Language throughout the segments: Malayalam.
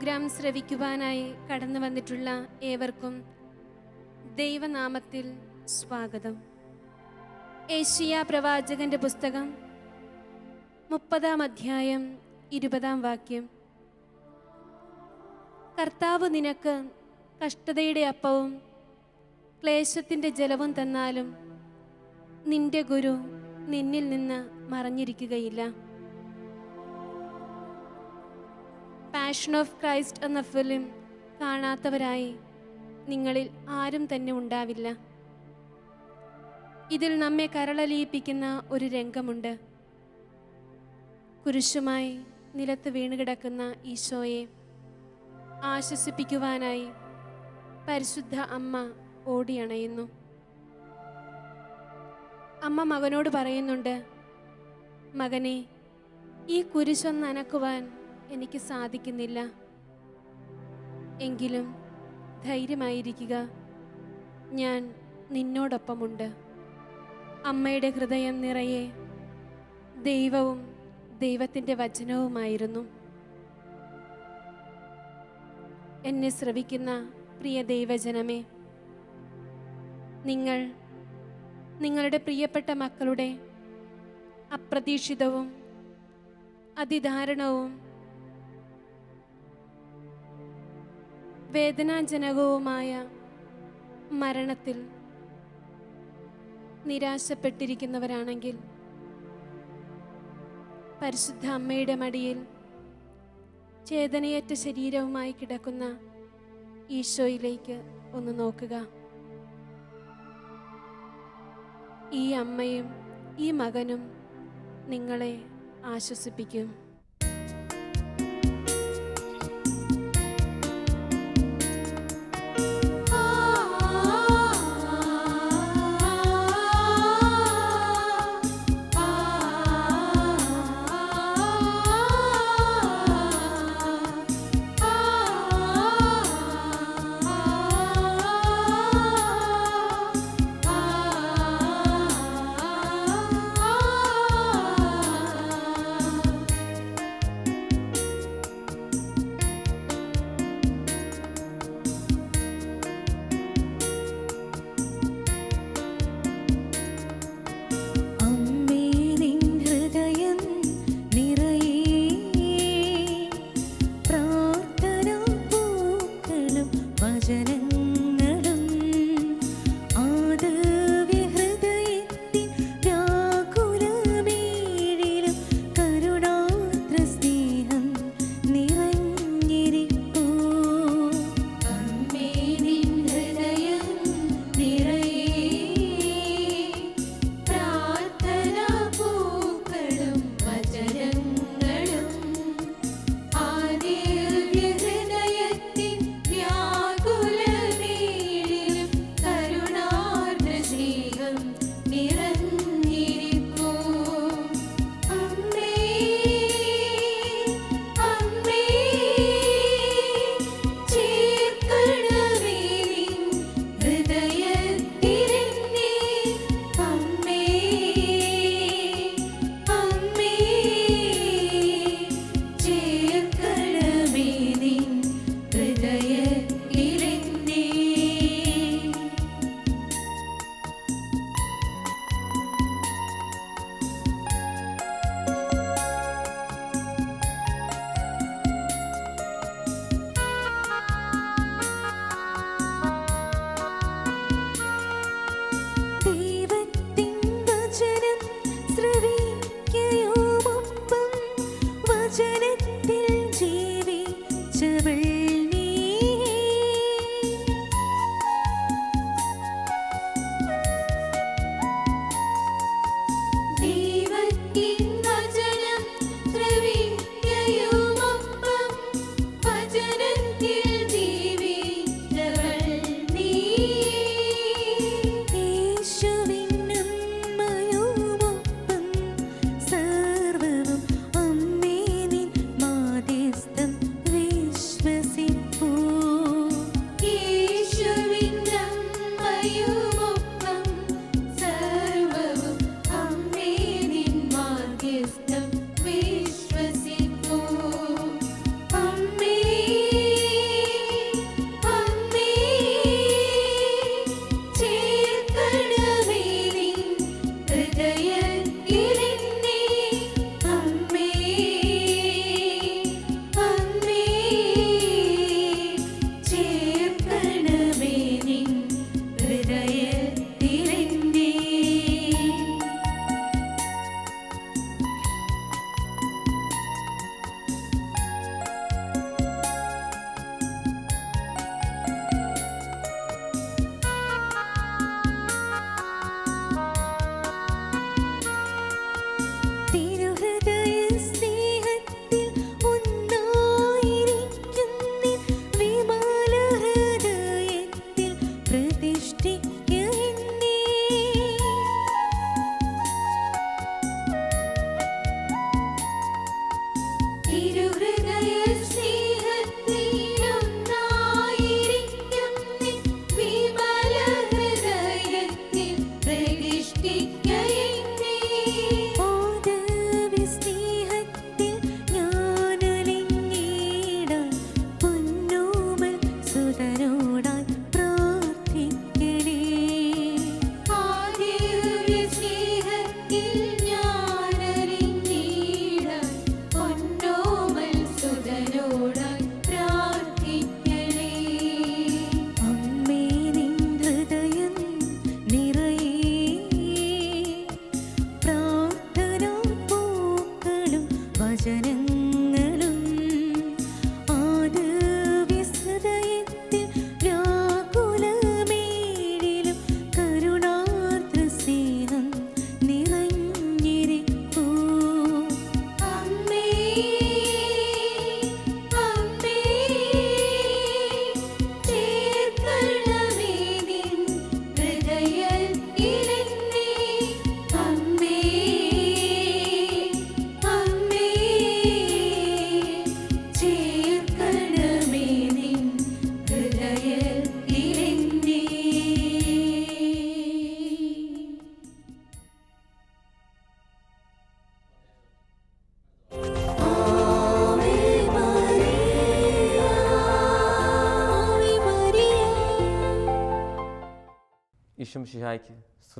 പ്രോഗ്രാം ശ്രവിക്കുവാനായി കടന്നു വന്നിട്ടുള്ള ഏവർക്കും ദൈവനാമത്തിൽ സ്വാഗതം. ഏഷ്യ പ്രവാചകന്റെ പുസ്തകം മുപ്പതാം അധ്യായം ഇരുപതാം വാക്യം. കർത്താവ് നിനക്ക് കഷ്ടതയുടെ അപ്പവും ക്ലേശത്തിന്റെ ജലവും തന്നാലും നിന്റെ ഗുരു നിന്നിൽ നിന്ന് മറഞ്ഞിരിക്കുകയില്ല. പാഷൻ ഓഫ് ക്രൈസ്റ്റ് എന്ന ഫിലിം കാണാത്തവരായി നിങ്ങളിൽ ആരും തന്നെ ഉണ്ടാവില്ല. ഇതിൽ നമ്മെ കരളലിയിപ്പിക്കുന്ന ഒരു രംഗമുണ്ട്. കുരിശുമായി നിലത്ത് വീണുകിടക്കുന്ന ഈശോയെ ആശ്വസിപ്പിക്കുവാനായി പരിശുദ്ധ അമ്മ ഓടിയണയുന്നു. അമ്മ മകനോട് പറയുന്നുണ്ട് മകനെ ഈ കുരിശൊന്ന് അനക്കുവാൻ എനിക്ക് സാധിക്കുന്നില്ല. എങ്കിലും ധൈര്യമായിരിക്കുക. ഞാൻ നിന്നോടൊപ്പമുണ്ട്. അമ്മയുടെ ഹൃദയം നിറയെ ദൈവവും ദൈവത്തിന്റെ വചനവുമായിരുന്നു. എന്നെ ശ്രവിക്കുന്ന പ്രിയ ദൈവജനമേ നിങ്ങൾ നിങ്ങളുടെ പ്രിയപ്പെട്ട മക്കളുടെ അപ്രതീക്ഷിതവും അതിദാരുണവും വേദനാജനകവുമായ മരണത്തിൽ നിരാശപ്പെട്ടിരിക്കുന്നവരാണെങ്കിൽ പരിശുദ്ധ അമ്മയുടെ മടിയിൽ ചേതനയേറ്റ ശരീരവുമായി കിടക്കുന്ന ഈശോയിലേക്ക് ഒന്ന് നോക്കുക. ഈ അമ്മയും ഈ മകനും നിങ്ങളെ ആശ്വസിപ്പിക്കും.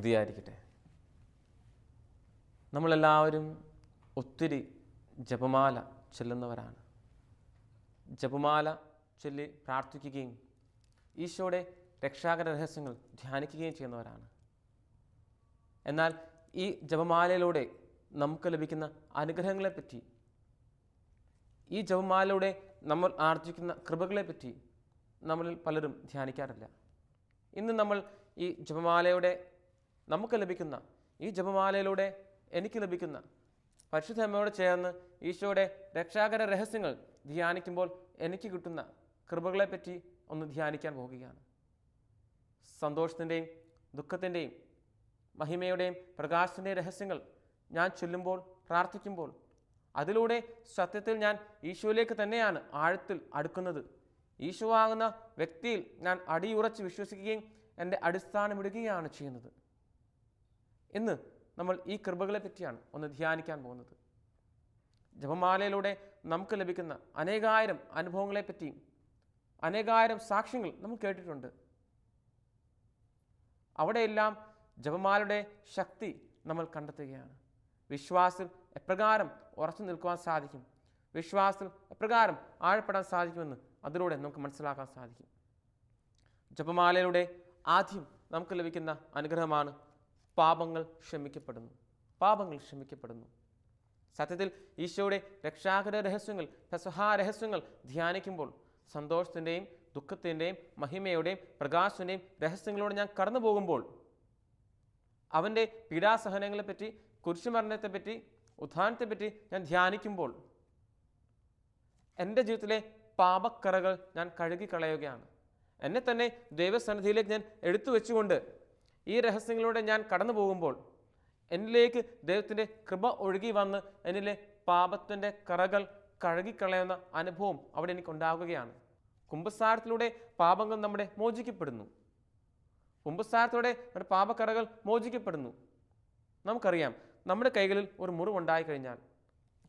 സ്തുതിയായിരിക്കട്ടെ. നമ്മളെല്ലാവരും ഒത്തിരി ജപമാല ചൊല്ലുന്നവരാണ്. ജപമാല ചൊല്ലി പ്രാർത്ഥിക്കുകയും ഈശോയുടെ രക്ഷാകര രഹസ്യങ്ങൾ ധ്യാനിക്കുകയും ചെയ്യുന്നവരാണ്. എന്നാൽ ഈ ജപമാലയിലൂടെ നമുക്ക് ലഭിക്കുന്ന അനുഗ്രഹങ്ങളെപ്പറ്റി ഈ ജപമാലയിലൂടെ നമ്മൾ ആർജിക്കുന്ന കൃപകളെപ്പറ്റി നമ്മളിൽ പലരും ധ്യാനിക്കാറില്ല. ഇന്ന് നമ്മൾ ഈ ജപമാലയുടെ നമുക്ക് ലഭിക്കുന്ന ഈ ജപമാലയിലൂടെ എനിക്ക് ലഭിക്കുന്ന പരിശുദ്ധമ്മയോട് ചേർന്ന് ഈശോയുടെ രക്ഷാകര രഹസ്യങ്ങൾ ധ്യാനിക്കുമ്പോൾ എനിക്ക് കിട്ടുന്ന കൃപകളെപ്പറ്റി ഒന്ന് ധ്യാനിക്കാൻ പോവുകയാണ് സന്തോഷത്തിന്റെയും ദുഃഖത്തിന്റെയും മഹിമയുടെയും പ്രകാശത്തിന്റെയും രഹസ്യങ്ങൾ ഞാൻ ചൊല്ലുമ്പോൾ പ്രാർത്ഥിക്കുമ്പോൾ അതിലൂടെ സത്യത്തിൽ ഞാൻ ഈശോയിലേക്ക് തന്നെയാണ് ആഴത്തിൽ അടുക്കുന്നത്. ഈശോ ആകുന്ന വ്യക്തിയിൽ ഞാൻ അടിയുറച്ച് വിശ്വസിക്കുകയും എന്റെ അടിസ്ഥാനമിടുകയാണ് ചെയ്യുന്നത്. ഇന്ന് നമ്മൾ ഈ കൃപകളെ പറ്റിയാണ് ഒന്ന് ധ്യാനിക്കാൻ പോകുന്നത്. ജപമാലയിലൂടെ നമുക്ക് ലഭിക്കുന്ന അനേകായിരം അനുഭവങ്ങളെപ്പറ്റിയും അനേകായിരം സാക്ഷ്യങ്ങൾ നമ്മൾ കേട്ടിട്ടുണ്ട്. അവിടെയെല്ലാം ജപമാലയുടെ ശക്തി നമ്മൾ കണ്ടെത്തുകയാണ്. വിശ്വാസത്തിൽ എപ്രകാരം ഉറച്ചു നിൽക്കുവാൻ സാധിക്കും? വിശ്വാസത്തിൽ എപ്രകാരം ആഴപ്പെടാൻ സാധിക്കുമെന്ന് അതിലൂടെ നമുക്ക് മനസ്സിലാക്കാൻ സാധിക്കും. ജപമാലയിലൂടെ ആദ്യം നമുക്ക് ലഭിക്കുന്ന അനുഗ്രഹമാണ് പാപങ്ങൾ ക്ഷമിക്കപ്പെടുന്നു. പാപങ്ങൾ ക്ഷമിക്കപ്പെടുന്നു. സത്യത്തിൽ ഈശോയുടെ രക്ഷാകര രഹസ്യങ്ങൾ പെസഹാ രഹസ്യങ്ങൾ ധ്യാനിക്കുമ്പോൾ സന്തോഷത്തിന്റെയും ദുഃഖത്തിന്റെയും മഹിമയുടെയും പ്രകാശത്തിന്റെയും രഹസ്യങ്ങളോട് ഞാൻ കടന്നു പോകുമ്പോൾ അവന്റെ പീഡാസഹനങ്ങളെപ്പറ്റി കുരിശുമരണത്തെപ്പറ്റി ഉദ്ധാനത്തെപ്പറ്റി ഞാൻ ധ്യാനിക്കുമ്പോൾ എന്റെ ജീവിതത്തിലെ പാപക്കറകൾ ഞാൻ കഴുകിക്കളയുകയാണ്. എന്നെ തന്നെ ദൈവസന്നിധിയിലേക്ക് ഞാൻ എടുത്തു വെച്ചുകൊണ്ട് ഈ രഹസ്യങ്ങളിലൂടെ ഞാൻ കടന്നു പോകുമ്പോൾ എന്നിലേക്ക് ദൈവത്തിന്റെ കൃപ ഒഴുകി വന്ന് എന്നിലെ പാപത്തിന്റെ കറകൾ കഴുകിക്കളയുന്ന അനുഭവം അവിടെ എനിക്കുണ്ടാകുകയാണ്. കുംഭസാരത്തിലൂടെ പാപങ്ങൾ നമ്മുടെ മോചിക്കപ്പെടുന്നു. കുംഭസാരത്തോടെ നമ്മുടെ പാപക്കറകൾ മോചിക്കപ്പെടുന്നു. നമുക്കറിയാം നമ്മുടെ കൈകളിൽ ഒരു മുറിവുണ്ടായി കഴിഞ്ഞാൽ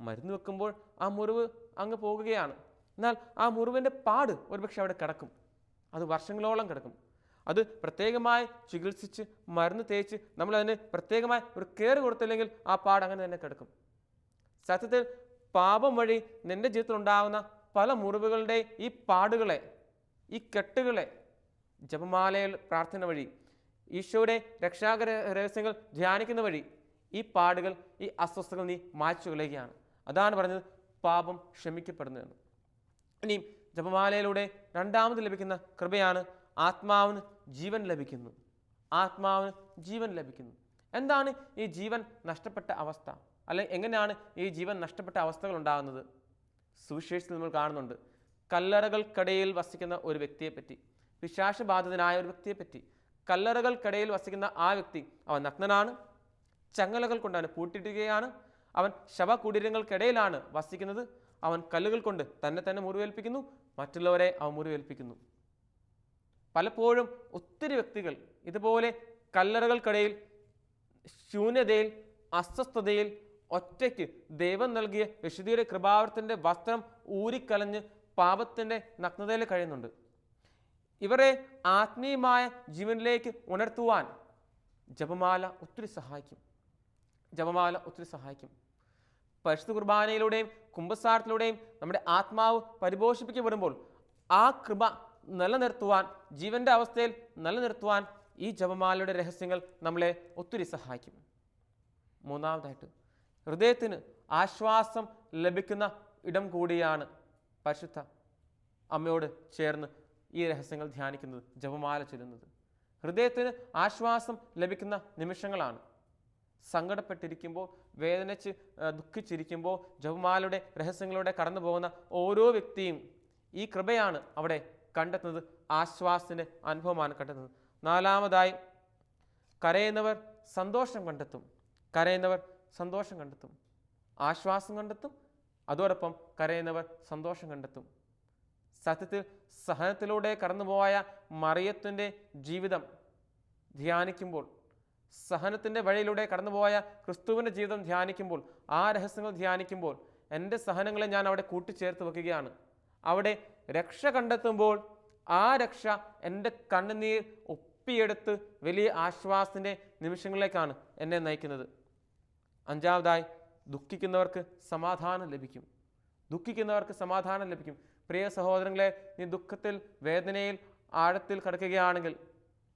മരുന്ന് വെക്കുമ്പോൾ ആ മുറിവ് അങ്ങ് പോകുകയാണ്. എന്നാൽ ആ മുറിവിന്റെ പാട് ഒരുപക്ഷെ അവിടെ കിടക്കും. അത് വർഷങ്ങളോളം കിടക്കും. അത് പ്രത്യേകമായി ചികിത്സിച്ച് മരുന്ന് തേച്ച് നമ്മളതിന് പ്രത്യേകമായി ഒരു കെയർ കൊടുത്തില്ലെങ്കിൽ ആ പാട് അങ്ങനെ തന്നെ കിടക്കും. സത്യത്തിൽ പാപം വഴി നിന്റെ ജീവിതത്തിൽ ഉണ്ടാകുന്ന പല മുറിവുകളുടെ ഈ പാടുകളെ ഈ കെട്ടുകളെ ജപമാലയിൽ പ്രാർത്ഥന വഴി ഈശോയുടെ രക്ഷാകര രഹസ്യങ്ങൾ ധ്യാനിക്കുന്ന വഴി ഈ പാടുകൾ ഈ അസ്വസ്ഥകൾ നീ മായ്ച്ചു കളയുകയാണ്. അതാണ് പറഞ്ഞത് പാപം ക്ഷമിക്കപ്പെടുന്നതെന്ന്. ഇനി ജപമാലയിലൂടെ രണ്ടാമത് ലഭിക്കുന്ന കൃപയാണ് ആത്മാവിന് ജീവൻ ലഭിക്കുന്നു. ആത്മാവിന് ജീവൻ ലഭിക്കുന്നു. എന്താണ് ഈ ജീവൻ നഷ്ടപ്പെട്ട അവസ്ഥ? അല്ലെ എങ്ങനെയാണ് ഈ ജീവൻ നഷ്ടപ്പെട്ട അവസ്ഥകൾ ഉണ്ടാകുന്നത്? സുവിശേഷത്തിൽ നമ്മൾ കാണുന്നുണ്ട്. കല്ലറകൾക്കിടയിൽ വസിക്കുന്ന ഒരു വ്യക്തിയെപ്പറ്റി പിശാശബാധിതനായ ഒരു വ്യക്തിയെപ്പറ്റി കല്ലറകൾക്കിടയിൽ വസിക്കുന്ന ആ വ്യക്തി അവൻ നഗ്നനാണ് ചങ്ങലകൾ കൊണ്ട് അവനെ പൂട്ടിയിടുകയാണ് അവൻ ശവകുടീരങ്ങൾക്കിടയിലാണ് വസിക്കുന്നത് അവൻ കല്ലുകൾ കൊണ്ട് തന്നെ തന്നെ മുറിവേൽപ്പിക്കുന്നു മറ്റുള്ളവരെ അവൻ മുറിവേൽപ്പിക്കുന്നു. പലപ്പോഴും ഒത്തിരി വ്യക്തികൾ ഇതുപോലെ കല്ലറകൾക്കിടയിൽ ശൂന്യതയിൽ അസ്വസ്ഥതയിൽ ഒറ്റയ്ക്ക് ദൈവം നൽകിയ വിശുദ്ധിയുടെ കൃപാവരത്തിന്റെ വസ്ത്രം ഊരിക്കലഞ്ഞ് പാപത്തിന്റെ നഗ്നതയിൽ കഴിയുന്നുണ്ട്. ഇവരെ ആത്മീയമായ ജീവനിലേക്ക് ഉണർത്തുവാൻ ജപമാല ഒത്തിരി സഹായിക്കും. ജപമാല ഒത്തിരി സഹായിക്കും. പരിശുദ്ധ കുർബാനയിലൂടെയും കുംഭസാരത്തിലൂടെയും നമ്മുടെ ആത്മാവ് പരിപോഷിപ്പിക്കപ്പെടുമ്പോൾ ആ കൃപ നിലനിർത്തുവാൻ ജീവന്റെ അവസ്ഥയിൽ നിലനിർത്തുവാൻ ഈ ജപമാലയുടെ രഹസ്യങ്ങൾ നമ്മളെ ഒത്തിരി സഹായിക്കും. മൂന്നാമതായിട്ട് ഹൃദയത്തിന് ആശ്വാസം ലഭിക്കുന്ന ഇടം കൂടിയാണ് പരിശുദ്ധ അമ്മയോട് ചേർന്ന് ഈ രഹസ്യങ്ങൾ ധ്യാനിക്കുന്നത് ജപമാല ചൊല്ലുന്നത്. ഹൃദയത്തിന് ആശ്വാസം ലഭിക്കുന്ന നിമിഷങ്ങളാണ്. സങ്കടപ്പെട്ടിരിക്കുമ്പോൾ വേദനിച്ച് ദുഃഖിച്ചിരിക്കുമ്പോൾ ജപമാലയുടെ രഹസ്യങ്ങളിലൂടെ കടന്നു പോകുന്ന ഓരോ വ്യക്തിയും ഈ കൃപയാണ് അവിടെ കണ്ടെത്തുന്നത് ആശ്വാസത്തിന്റെ അനുഭവമാണ് കണ്ടെത്തുന്നത്. നാലാമതായി കരയുന്നവർ സന്തോഷം കണ്ടെത്തും. കരയുന്നവർ സന്തോഷം കണ്ടെത്തും. ആശ്വാസം കണ്ടെത്തും. അതോടൊപ്പം കരയുന്നവർ സന്തോഷം കണ്ടെത്തും. സത്യത്തിൽ സഹനത്തിലൂടെ കടന്നുപോയ മറിയത്തിന്റെ ജീവിതം ധ്യാനിക്കുമ്പോൾ സഹനത്തിന്റെ വഴിയിലൂടെ കടന്നുപോയ ക്രിസ്തുവിന്റെ ജീവിതം ധ്യാനിക്കുമ്പോൾ ആ രഹസ്യങ്ങൾ ധ്യാനിക്കുമ്പോൾ എന്റെ സഹനങ്ങളെ ഞാൻ അവിടെ കൂട്ടിച്ചേർത്ത് വെക്കുകയാണ്. അവിടെ രക്ഷ കണ്ടെത്തുമ്പോൾ ആ രക്ഷ എന്റെ കണ്ണുനീർ ഒപ്പിയെടുത്ത് വലിയ ആശ്വാസത്തിന്റെ നിമിഷങ്ങളിലേക്കാണ് എന്നെ നയിക്കുന്നത്. അഞ്ചാമതായി ദുഃഖിക്കുന്നവർക്ക് സമാധാനം ലഭിക്കും. ദുഃഖിക്കുന്നവർക്ക് സമാധാനം ലഭിക്കും. പ്രിയ സഹോദരങ്ങളെ നീ ദുഃഖത്തിൽ വേദനയിൽ ആഴത്തിൽ കിടക്കുകയാണെങ്കിൽ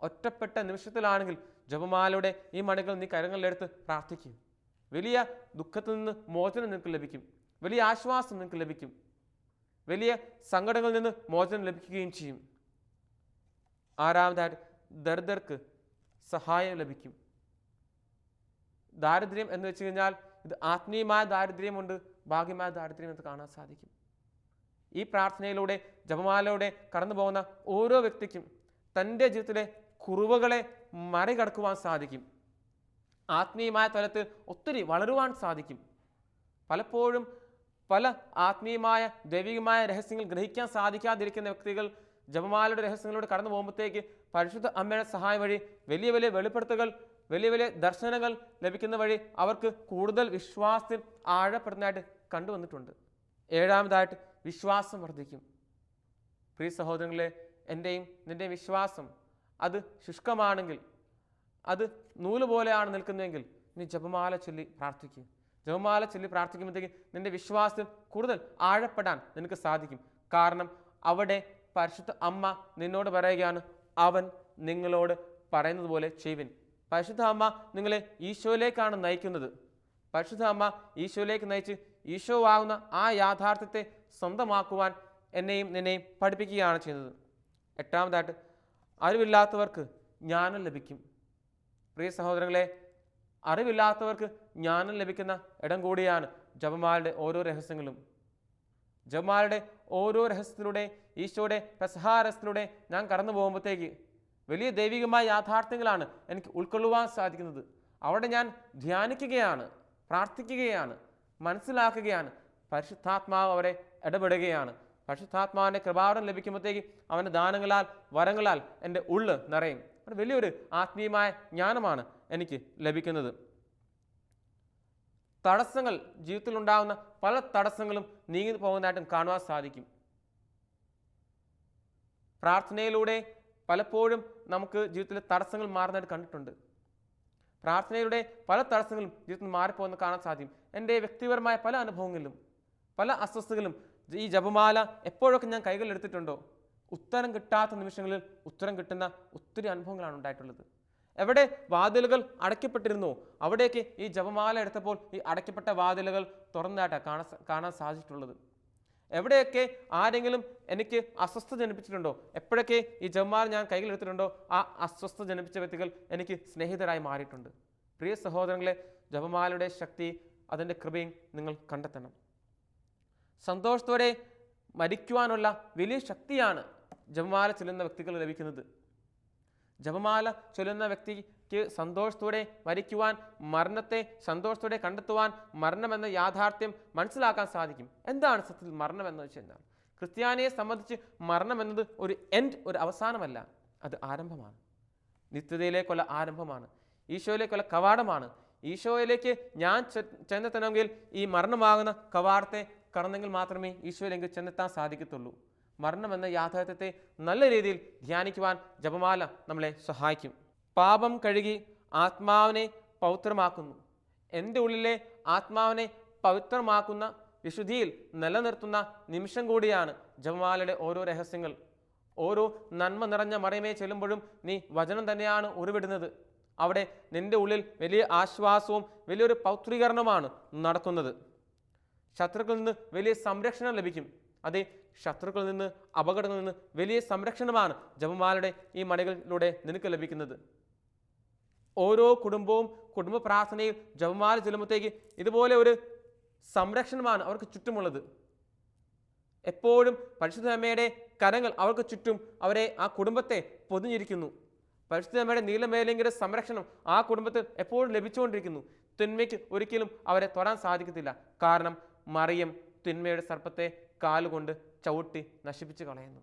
ഒറ്റപ്പെട്ട നിമിഷത്തിലാണെങ്കിൽ ജപമാലയുടെ ഈ മണികൾ നീ കരങ്ങളിലെടുത്ത് പ്രാർത്ഥിക്കും. വലിയ ദുഃഖത്തിൽ നിന്ന് മോചനം നിനക്ക് ലഭിക്കും. വലിയ ആശ്വാസം നിനക്ക് ലഭിക്കും. വലിയ സങ്കടങ്ങളിൽ നിന്ന് മോചനം ലഭിക്കുകയും ചെയ്യും. ആറാമതായിട്ട് ദരിദ്രർക്ക് സഹായം ലഭിക്കും. ദാരിദ്ര്യം എന്ന് വെച്ച് കഴിഞ്ഞാൽ ഇത് ആത്മീയമായ ദാരിദ്ര്യമുണ്ട് ഭാഗ്യമായ ദാരിദ്ര്യം എന്ന് കാണാൻ സാധിക്കും. ഈ പ്രാർത്ഥനയിലൂടെ ജപമാലയിലൂടെ കടന്നു പോകുന്ന ഓരോ വ്യക്തിക്കും തന്റെ ജീവിതത്തിലെ കുറവുകളെ മറികടക്കുവാൻ സാധിക്കും. ആത്മീയമായ തലത്തിൽ ഒത്തിരി വളരുവാൻ സാധിക്കും. പലപ്പോഴും പല ആത്മീയമായ ദൈവികമായ രഹസ്യങ്ങൾ ഗ്രഹിക്കാൻ സാധിക്കാതിരിക്കുന്ന വ്യക്തികൾ ജപമാലയുടെ രഹസ്യങ്ങളിലൂടെ കടന്നു പോകുമ്പോഴത്തേക്ക് പരിശുദ്ധ അമ്മയുടെ സഹായം വഴി വലിയ വലിയ വെളിപ്പെടുത്തുകൾ വലിയ വലിയ ദർശനങ്ങൾ ലഭിക്കുന്ന വഴി അവർക്ക് കൂടുതൽ വിശ്വാസത്തിൽ ആഴപ്പെടുന്നതായിട്ട് കണ്ടുവന്നിട്ടുണ്ട്. ഏഴാമതായിട്ട് വിശ്വാസം വർദ്ധിക്കും. പ്രിയ സഹോദരങ്ങളെ എന്റെയും നിന്റെയും വിശ്വാസം അത് ശുഷ്കമാണെങ്കിൽ അത് നൂൽ പോലെയാണ് നിൽക്കുന്നതെങ്കിൽ നീ ജപമാല ചൊല്ലി പ്രാർത്ഥിക്കുക ജപമാല ചൊല്ലി പ്രാർത്ഥിക്കുമ്പോഴത്തേക്ക് നിന്റെ വിശ്വാസം കൂടുതൽ ആഴപ്പെടാൻ നിനക്ക് സാധിക്കും. കാരണം അവിടെ പരിശുദ്ധ അമ്മ നിന്നോട് പറയുകയാണ് അവൻ നിങ്ങളോട് പറയുന്നത് പോലെ ചെയ്യുവിൻ. പരിശുദ്ധ അമ്മ നിങ്ങളെ ഈശോയിലേക്കാണ് നയിക്കുന്നത്. പരിശുദ്ധ അമ്മ ഈശോയിലേക്ക് നയിച്ച് ഈശോ ആകുന്ന ആ യാഥാർത്ഥ്യത്തെ സ്വന്തമാക്കുവാൻ എന്നെയും നിന്നെയും പഠിപ്പിക്കുകയാണ് ചെയ്യുന്നത്. എട്ടാമതായിട്ട് അറിവില്ലാത്തവർക്ക് ജ്ഞാനം ലഭിക്കും. പ്രിയ സഹോദരങ്ങളെ അറിവില്ലാത്തവർക്ക് ജ്ഞാനം ലഭിക്കുന്ന ഇടം കൂടിയാണ് ജപമാലയുടെ ഓരോ രഹസ്യങ്ങളും. ജപമാലയുടെ ഓരോ രഹസ്യത്തിലൂടെ ഈശോയുടെ പ്രസഹാരഹസ്യത്തിലൂടെ ഞാൻ കടന്നു പോകുമ്പോഴത്തേക്ക് വലിയ ദൈവികമായ യാഥാർത്ഥ്യങ്ങളാണ് എനിക്ക് ഉൾക്കൊള്ളുവാൻ സാധിക്കുന്നത്. അവിടെ ഞാൻ ധ്യാനിക്കുകയാണ് പ്രാർത്ഥിക്കുകയാണ് മനസ്സിലാക്കുകയാണ്. പരിശുദ്ധാത്മാവ് അവരെ ഇടപെടുകയാണ്. പരിശുദ്ധാത്മാവിന്റെ കൃപാവടം ലഭിക്കുമ്പോഴത്തേക്ക് അവന്റെ ദാനങ്ങളാൽ വരങ്ങളാൽ എന്റെ ഉള്ള് നിറയും. വലിയൊരു ആത്മീയമായ ജ്ഞാനമാണ്. എനിക്ക് ലഭിക്കുന്നത്. തടസ്സങ്ങൾ ജീവിതത്തിൽ ഉണ്ടാകുന്ന പല തടസ്സങ്ങളും നീങ്ങി പോകുന്നതായിട്ടും കാണുവാൻ സാധിക്കും. പ്രാർത്ഥനയിലൂടെ പലപ്പോഴും നമുക്ക് ജീവിതത്തിലെ തടസ്സങ്ങൾ മാറുന്നതായിട്ട് കണ്ടിട്ടുണ്ട്. പ്രാർത്ഥനയിലൂടെ പല തടസ്സങ്ങളും ജീവിതത്തിൽ മാറിപ്പോകുന്ന കാണാൻ സാധിക്കും. എന്റെ വ്യക്തിപരമായ പല അനുഭവങ്ങളിലും പല അസ്വസ്ഥതകളും ഈ ജപമാല എപ്പോഴൊക്കെ ഞാൻ കൈകളിലെടുത്തിട്ടുണ്ടോ? ഉത്തരം കിട്ടാത്ത നിമിഷങ്ങളിൽ ഉത്തരം കിട്ടുന്ന ഒത്തിരി അനുഭവങ്ങളാണ് ഉണ്ടായിട്ടുള്ളത്. എവിടെ വാതിലുകൾ അടയ്ക്കപ്പെട്ടിരുന്നു? അവിടേക്ക് ഈ ജപമാല എടുത്തപ്പോൾ ഈ അടയ്ക്കപ്പെട്ട വാതിലുകൾ തുറന്നതായിട്ടാണ് കാണാൻ കാണാൻ സാധിച്ചിട്ടുള്ളത്. എവിടെയൊക്കെ ആരെങ്കിലും എനിക്ക് അസ്വസ്ഥ ജനിപ്പിച്ചിട്ടുണ്ടോ? എപ്പോഴൊക്കെ ഈ ജപമാല ഞാൻ കൈകളിൽ എടുത്തിട്ടുണ്ടോ? ആ അസ്വസ്ഥ ജനിപ്പിച്ച വ്യക്തികൾ എനിക്ക് സ്നേഹിതരായി മാറിയിട്ടുണ്ട്. പ്രിയ സഹോദരങ്ങളെ ജപമാലയുടെ ശക്തി അതിന്റെ കൃപയും നിങ്ങൾ കണ്ടെത്തണം. സന്തോഷത്തോടെ മരിക്കുവാനുള്ള വലിയ ശക്തിയാണ് ജപമാല ചെല്ലുന്ന വ്യക്തികൾ ലഭിക്കുന്നത്. ജപമാല ചൊല്ലുന്ന വ്യക്തിക്ക് സന്തോഷത്തോടെ മരിക്കുവാൻ മരണത്തെ സന്തോഷത്തോടെ കണ്ടെത്തുവാൻ മരണമെന്ന യാഥാർത്ഥ്യം മനസ്സിലാക്കാൻ സാധിക്കും. എന്താണ് സത്യത്തിൽ മരണം എന്ന് വെച്ച് കഴിഞ്ഞാൽ? ക്രിസ്ത്യാനിയെ സംബന്ധിച്ച് മരണം എന്നത് ഒരു എൻഡ് ഒരു അവസാനമല്ല. അത് ആരംഭമാണ്. നിത്യതയിലേക്കുള്ള ആരംഭമാണ്. ഈശോയിലേക്കുള്ള കവാടമാണ്. ഈശോയിലേക്ക് ഞാൻ ചെന്നെത്തണമെങ്കിൽ ഈ മരണമാകുന്ന കവാടത്തെ കടന്നെങ്കിൽ മാത്രമേ ഈശോയിലേക്ക് ചെന്നെത്താൻ സാധിക്കത്തുള്ളൂ. മരണം എന്ന യാഥാർത്ഥ്യത്തെ നല്ല രീതിയിൽ ധ്യാനിക്കുവാൻ ജപമാല നമ്മളെ സഹായിക്കും. പാപം കഴുകി ആത്മാവിനെ പൗത്രമാക്കുന്നു എന്റെ ഉള്ളിലെ ആത്മാവിനെ പവിത്രമാക്കുന്ന വിശുദ്ധിയിൽ നിലനിർത്തുന്ന നിമിഷം കൂടിയാണ് ജപമാലയുടെ ഓരോ രഹസ്യങ്ങൾ. ഓരോ നന്മ നിറഞ്ഞ മറയമേ ചെല്ലുമ്പോഴും നീ വചനം തന്നെയാണ് ഉരുവിടുന്നത് അവിടെ നിന്റെ ഉള്ളിൽ വലിയ ആശ്വാസവും വലിയൊരു പൗത്രീകരണമാണ് നടക്കുന്നത്. ശത്രുക്കളിൽ നിന്ന് വലിയ സംരക്ഷണം ലഭിക്കും. അതെ ശത്രുക്കളിൽ നിന്ന് അപകടങ്ങളിൽ നിന്ന് വലിയ സംരക്ഷണമാണ് ജപമാലയുടെ ഈ മണികളിലൂടെ നിനക്ക് ലഭിക്കുന്നത്. ഓരോ കുടുംബവും കുടുംബ പ്രാർത്ഥനയിൽ ജപമാല ചെല്ലുമ്പോഴത്തേക്ക് ഇതുപോലെ ഒരു സംരക്ഷണമാണ് അവർക്ക് ചുറ്റുമുള്ളത്. എപ്പോഴും പരിശുദ്ധമ്മയുടെ കരങ്ങൾ അവർക്ക് ചുറ്റും അവരെ ആ കുടുംബത്തെ പൊതിഞ്ഞിരിക്കുന്നു. പരിശുദ്ധമ്മയുടെ നീലമേലെങ്കിലെ സംരക്ഷണം ആ കുടുംബത്തിൽ എപ്പോഴും ലഭിച്ചുകൊണ്ടിരിക്കുന്നു. തിന്മയ്ക്ക് ഒരിക്കലും അവരെ തൊടാൻ സാധിക്കത്തില്ല. കാരണം മറിയം തിന്മയുടെ സർപ്പത്തെ കാലുകൊണ്ട് ചവിട്ടി നശിപ്പിച്ച് കളയുന്നു.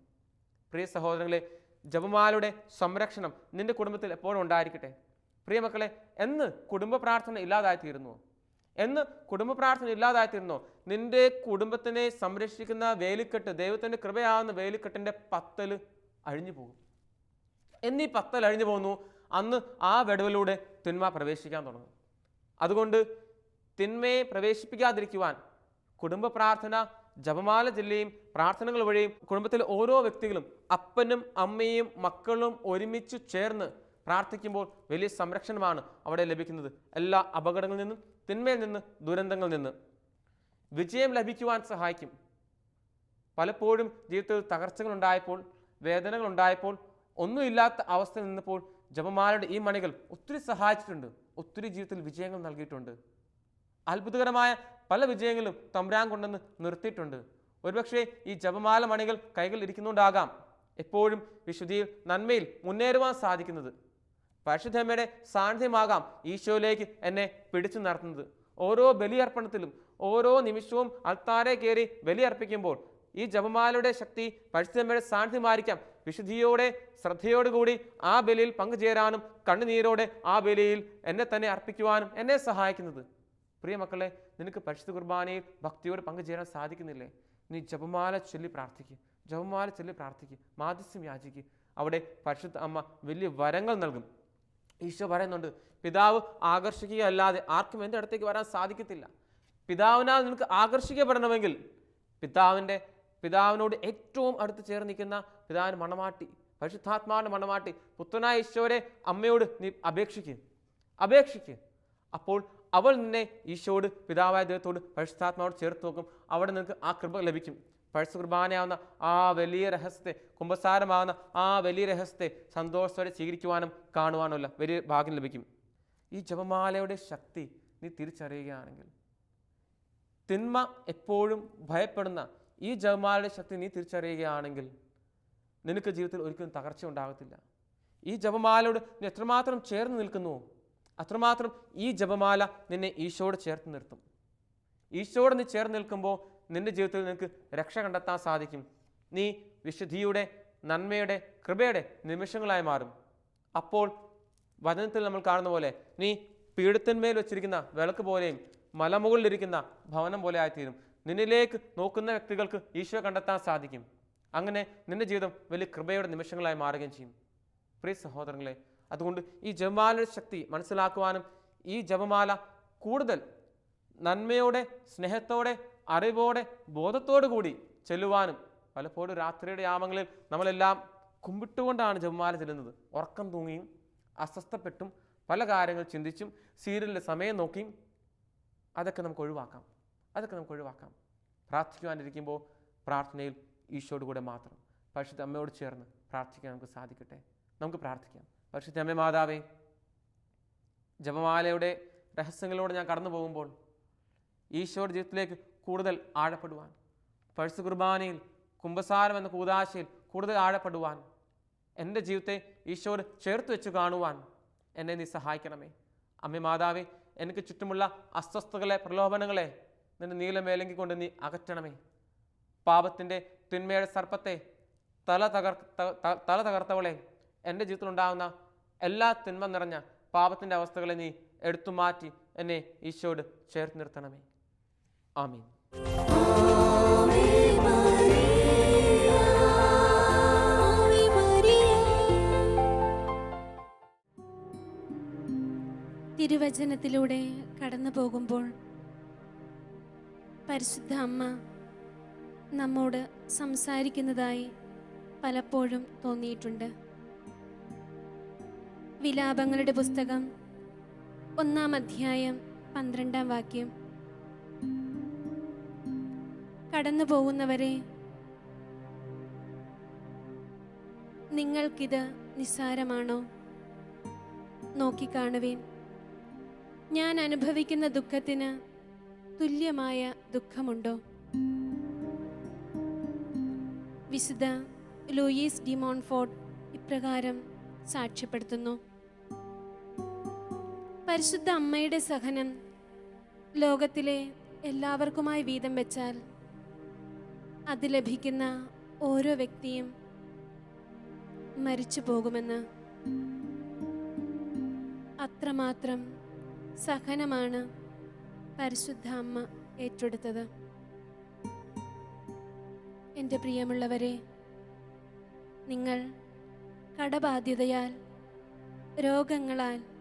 പ്രിയ സഹോദരങ്ങളെ ജപമാലയുടെ സംരക്ഷണം നിന്റെ കുടുംബത്തിൽ എപ്പോഴും ഉണ്ടായിരിക്കട്ടെ. പ്രിയ മക്കളെ എന്ന് കുടുംബ പ്രാർത്ഥന ഇല്ലാതായിത്തീരുന്നു എന്ന് കുടുംബ പ്രാർത്ഥന ഇല്ലാതായിത്തീരുന്നോ നിന്റെ കുടുംബത്തിനെ സംരക്ഷിക്കുന്ന വേലിക്കെട്ട് ദൈവത്തിന്റെ കൃപയാകുന്ന വേലിക്കെട്ടിന്റെ പത്തൽ അഴിഞ്ഞു പോകും. എന്നീ പത്തൽ അഴിഞ്ഞു പോകുന്നു അന്ന് ആ വെടവിലൂടെ തിന്മ പ്രവേശിക്കാൻ തുടങ്ങും. അതുകൊണ്ട് തിന്മയെ പ്രവേശിപ്പിക്കാതിരിക്കുവാൻ കുടുംബ പ്രാർത്ഥന ജപമാല ചൊല്ലിയും പ്രാർത്ഥനകൾ വഴിയും കുടുംബത്തിലെ ഓരോ വ്യക്തികളും അപ്പനും അമ്മയും മക്കളും ഒരുമിച്ച് ചേർന്ന് പ്രാർത്ഥിക്കുമ്പോൾ വലിയ സംരക്ഷണമാണ് അവിടെ ലഭിക്കുന്നത്. എല്ലാ അപകടങ്ങളിൽ നിന്നും തിന്മയിൽ നിന്ന് ദുരന്തങ്ങളിൽ നിന്ന്. വിജയം ലഭിക്കുവാൻ സഹായിക്കും. പലപ്പോഴും ജീവിതത്തിൽ തകർച്ചകൾ ഉണ്ടായപ്പോൾ വേദനകൾ ഉണ്ടായപ്പോൾ ഒന്നുമില്ലാത്ത അവസ്ഥയിൽ നിന്നപ്പോൾ ജപമാലയുടെ ഈ മണികൾ ഒത്തിരി സഹായിച്ചിട്ടുണ്ട്. ഒത്തിരി ജീവിതത്തിൽ വിജയങ്ങൾ നൽകിയിട്ടുണ്ട്. അത്ഭുതകരമായ പല വിജയങ്ങളും തമ്പുരാൻ കൊണ്ടെന്ന് നിർത്തിയിട്ടുണ്ട്. ഒരുപക്ഷെ ഈ ജപമാല മണികൾ കൈകളിൽ ഇരിക്കുന്നുണ്ടാകാം എപ്പോഴും വിശുദ്ധിയിൽ നന്മയിൽ മുന്നേറുവാൻ സാധിക്കുന്നത്. പരിശുദ്ധമ്മയുടെ സാന്നിധ്യമാകാം ഈശോയിലേക്ക് എന്നെ പിടിച്ചു നടത്തുന്നത്. ഓരോ ബലിയർപ്പണത്തിലും ഓരോ നിമിഷവും അൾത്താരെ കയറി ബലിയർപ്പിക്കുമ്പോൾ ഈ ജപമാലയുടെ ശക്തി പരിശുദ്ധമ്മയുടെ സാന്നിധ്യമായിരിക്കാം. വിശുദ്ധിയോടെ ശ്രദ്ധയോടുകൂടി ആ ബലിയിൽ പങ്കുചേരാനും കണ്ണുനീരോടെ ആ ബലിയിൽ എന്നെ തന്നെ അർപ്പിക്കുവാനും എന്നെ സഹായിക്കുന്നത്. പ്രിയ മക്കളെ നിനക്ക് പരിശുദ്ധ കുർബാനയിൽ ഭക്തിയോട് പങ്കുചേരാൻ സാധിക്കുന്നില്ലേ? നീ ജപമാല ചൊല്ലി പ്രാർത്ഥിക്കുക ജപമാല ചൊല്ലി പ്രാർത്ഥിക്കുക മാധ്യസ്ഥം യാചിക്കുക അവിടെ പരിശുദ്ധ അമ്മ വലിയ വരങ്ങൾ നൽകും. ഈശോ പറയുന്നുണ്ട് പിതാവ് ആകർഷിക്കുകയല്ലാതെ ആർക്കും എന്റെ അടുത്തേക്ക് വരാൻ സാധിക്കത്തില്ല. പിതാവിനാൽ നിനക്ക് ആകർഷിക്കപ്പെടണമെങ്കിൽ പിതാവിന്റെ പിതാവിനോട് ഏറ്റവും അടുത്ത് ചേർന്ന് നിൽക്കുന്ന പിതാവിന് മണമാട്ടി പരിശുദ്ധാത്മാവിന്റെ മണമാട്ടി പുത്രനായ ഈശോരെ അമ്മയോട് നീ അപേക്ഷിക്കുക അപേക്ഷിക്കുക അപ്പോൾ അവൾ നിന്നെ ഈശോട് പിതാവായ ദൈവത്തോട് പരിശുദ്ധാത്മാവോട് ചേർത്ത് നോക്കും. അവിടെ നിനക്ക് ആ കൃപ ലഭിക്കും. പരിശുദ്ധ കുർബാനയാവുന്ന ആ വലിയ രഹസ്യത്തെ കുംഭസാരമാവുന്ന ആ വലിയ രഹസ്യത്തെ സന്തോഷത്തോടെ സ്വീകരിക്കുവാനും കാണുവാനുമല്ല വലിയ ഭാഗ്യം ലഭിക്കും. ഈ ജപമാലയുടെ ശക്തി നീ തിരിച്ചറിയുകയാണെങ്കിൽ തിന്മ എപ്പോഴും ഭയപ്പെടുന്ന ഈ ജപമാലയുടെ ശക്തി നീ തിരിച്ചറിയുകയാണെങ്കിൽ നിനക്ക് ജീവിതത്തിൽ ഒരിക്കലും തകർച്ച ഉണ്ടാകത്തില്ല. ഈ ജപമാലയോട് നീ എത്രമാത്രം ചേർന്ന് നിൽക്കുന്നുവോ അത്രമാത്രം ഈ ജപമാല നിന്നെ ഈശോട് ചേർത്ത് നിർത്തും. ഈശോട് നീ ചേർന്ന് നിൽക്കുമ്പോൾ നിന്റെ ജീവിതത്തിൽ നിനക്ക് രക്ഷ കണ്ടെത്താൻ സാധിക്കും. നീ വിശുദ്ധിയുടെ നന്മയുടെ കൃപയുടെ നിമിഷങ്ങളായി മാറും. അപ്പോൾ വചനത്തിൽ നമ്മൾ കാണുന്ന പോലെ നീ പീഠത്തിന്മേൽ വെച്ചിരിക്കുന്ന വിളക്ക് പോലെയും മലമുകളിലിരിക്കുന്ന ഭവനം പോലെ ആയിത്തീരും. നിന്നിലേക്ക് നോക്കുന്ന വ്യക്തികൾക്ക് ഈശോ കണ്ടെത്താൻ സാധിക്കും. അങ്ങനെ നിന്റെ ജീവിതം വലിയ കൃപയുടെ നിമിഷങ്ങളായി മാറുകയും ചെയ്യും. പ്രിയ സഹോദരങ്ങളെ അതുകൊണ്ട് ഈ ജപമാലയുടെ ശക്തി മനസ്സിലാക്കുവാനും ഈ ജപമാല കൂടുതൽ നന്മയോടെ സ്നേഹത്തോടെ അറിവോടെ ബോധത്തോടു കൂടി ചെല്ലുവാനും പലപ്പോഴും രാത്രിയുടെ യാമങ്ങളിൽ നമ്മളെല്ലാം കുമ്പിട്ടുകൊണ്ടാണ് ജപമാല ചെല്ലുന്നത്. ഉറക്കം തൂങ്ങിയും അസ്വസ്ഥപ്പെട്ടും പല കാര്യങ്ങൾ ചിന്തിച്ചും സീരിയലിന്റെ സമയം നോക്കിയും അതൊക്കെ നമുക്ക് ഒഴിവാക്കാം. അതൊക്കെ നമുക്ക് ഒഴിവാക്കാം. പ്രാർത്ഥിക്കുവാനിരിക്കുമ്പോൾ പ്രാർത്ഥനയിൽ ഈശോയോട് കൂടെ മാത്രം. പരിശുദ്ധ അമ്മയോട് ചേർന്ന് പ്രാർത്ഥിക്കാൻ നമുക്ക് സാധിക്കട്ടെ. നമുക്ക് പ്രാർത്ഥിക്കാം. പരിശുദ്ധ അമ്മ മാതാവേ ജപമാലയുടെ രഹസ്യങ്ങളിലൂടെ ഞാൻ കടന്നു പോകുമ്പോൾ ഈശോയുടെ ജീവിതത്തിലേക്ക് കൂടുതൽ ആഴപ്പെടുവാൻ പരിശുദ്ധ കുർബാനയിൽ കുംഭസാരം എന്ന കൂതാശയിൽ കൂടുതൽ ആഴപ്പെടുവാൻ എന്റെ ജീവിതത്തെ ഈശോട് ചേർത്ത് വെച്ച് കാണുവാൻ എന്നെ നീ സഹായിക്കണമേ. അമ്മ മാതാവേ എനിക്ക് ചുറ്റുമുള്ള അസ്വസ്ഥതകളെ പ്രലോഭനങ്ങളെ നിന്റെ നീലമേലങ്കി കൊണ്ട് നീ അകറ്റണമേ. പാപത്തിന്റെ തിന്മയുടെ സർപ്പത്തെ തല തകർ തല തകർത്തവളെ എന്റെ ജീവിതത്തിലുണ്ടാകുന്ന എല്ലാ തിന്മ നിറഞ്ഞ പാപത്തിന്റെ അവസ്ഥകളെ നീ എടുത്തു മാറ്റി എന്നെ ഈശോട് ചേർത്ത് നിർത്തണമേ. ആമീൻ. തിരുവചനത്തിലൂടെ കടന്നു പോകുമ്പോൾ പരിശുദ്ധ അമ്മ നമ്മോട് സംസാരിക്കുന്നതായി പലപ്പോഴും തോന്നിയിട്ടുണ്ട്. വിലാപങ്ങളുടെ പുസ്തകം ഒന്നാം അധ്യായം പന്ത്രണ്ടാം വാക്യം. കടന്നു പോകുന്നവരെ നിങ്ങൾക്കിത് നിസ്സാരമാണോ? നോക്കിക്കാണുവേൻ. ഞാൻ അനുഭവിക്കുന്ന ദുഃഖത്തിന് തുല്യമായ ദുഃഖമുണ്ടോ? വിശുദ്ധ ലൂയിസ് ഡിമോൺഫോർട്ട് ഇപ്രകാരം സാക്ഷ്യപ്പെടുത്തുന്നു. പരിശുദ്ധ അമ്മയുടെ സഹനം ലോകത്തിലെ എല്ലാവർക്കുമായി വീതം വെച്ചാൽ അത് ലഭിക്കുന്ന ഓരോ വ്യക്തിയും മരിച്ചു പോകുമെന്ന് അത്രമാത്രം സഹനമാണ് പരിശുദ്ധ അമ്മ ഏറ്റെടുത്തത്. എന്റെ പ്രിയമുള്ളവരെ നിങ്ങൾ കടബാധ്യതയാൽ രോഗങ്ങളാൽ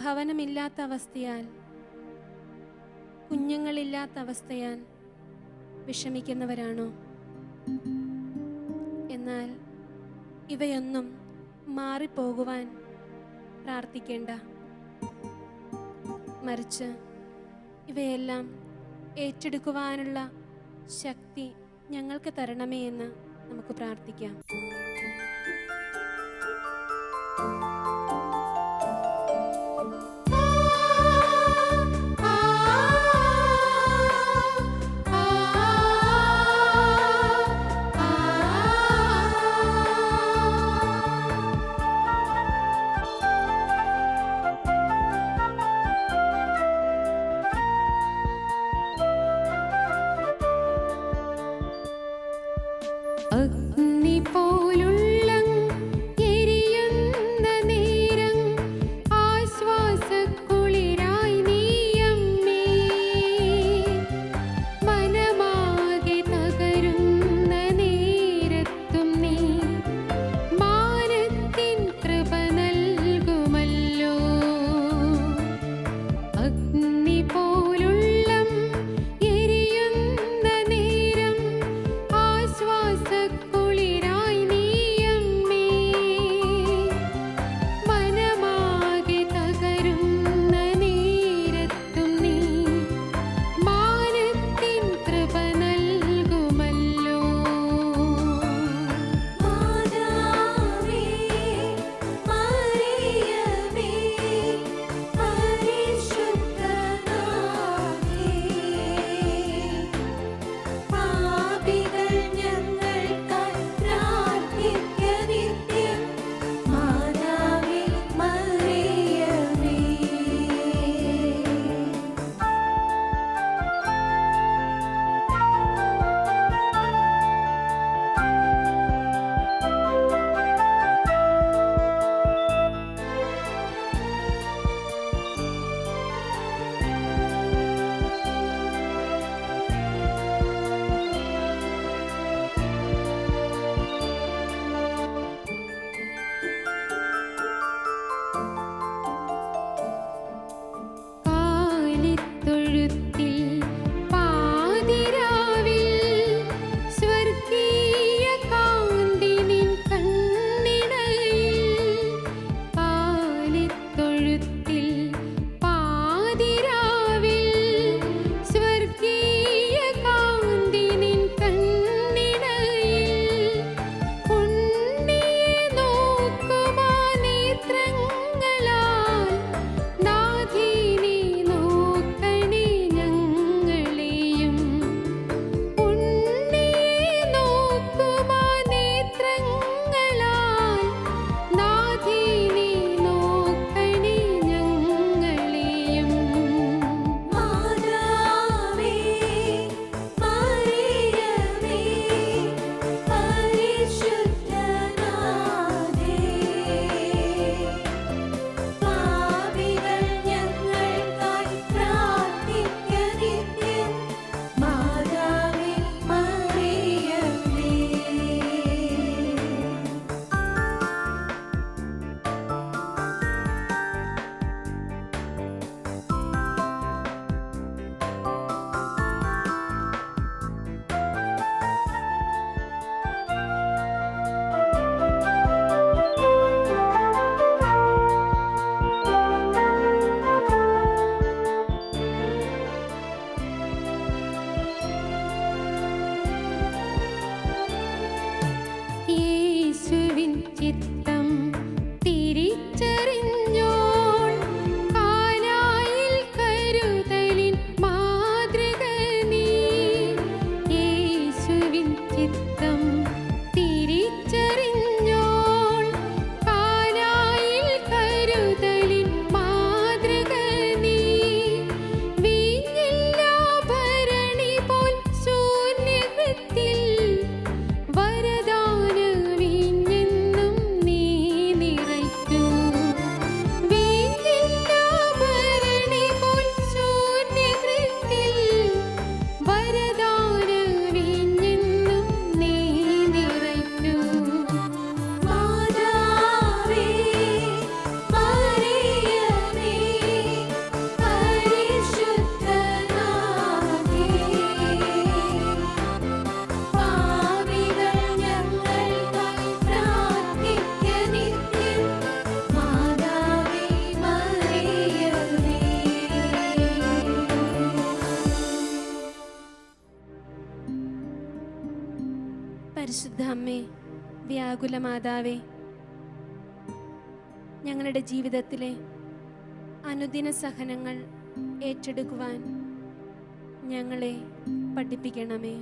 ഭവനമില്ലാത്ത അവസ്ഥയാൽ കുഞ്ഞുങ്ങളില്ലാത്ത അവസ്ഥയാൽ വിഷമിക്കുന്നവരാണോ? എന്നാൽ ഇവയൊന്നും മാറിപ്പോകുവാൻ പ്രാർത്ഥിക്കേണ്ട. മറിച്ച് ഇവയെല്ലാം ഏറ്റെടുക്കുവാനുള്ള ശക്തി ഞങ്ങൾക്ക് തരണമേ എന്ന് നമുക്ക് പ്രാർത്ഥിക്കാം. മാതാവേ ഞങ്ങളുടെ ജീവിതത്തിലെ അനുദിന സഹനങ്ങൾ ഏറ്റെടുക്കുവാൻ ഞങ്ങളെ പഠിപ്പിക്കണമേ.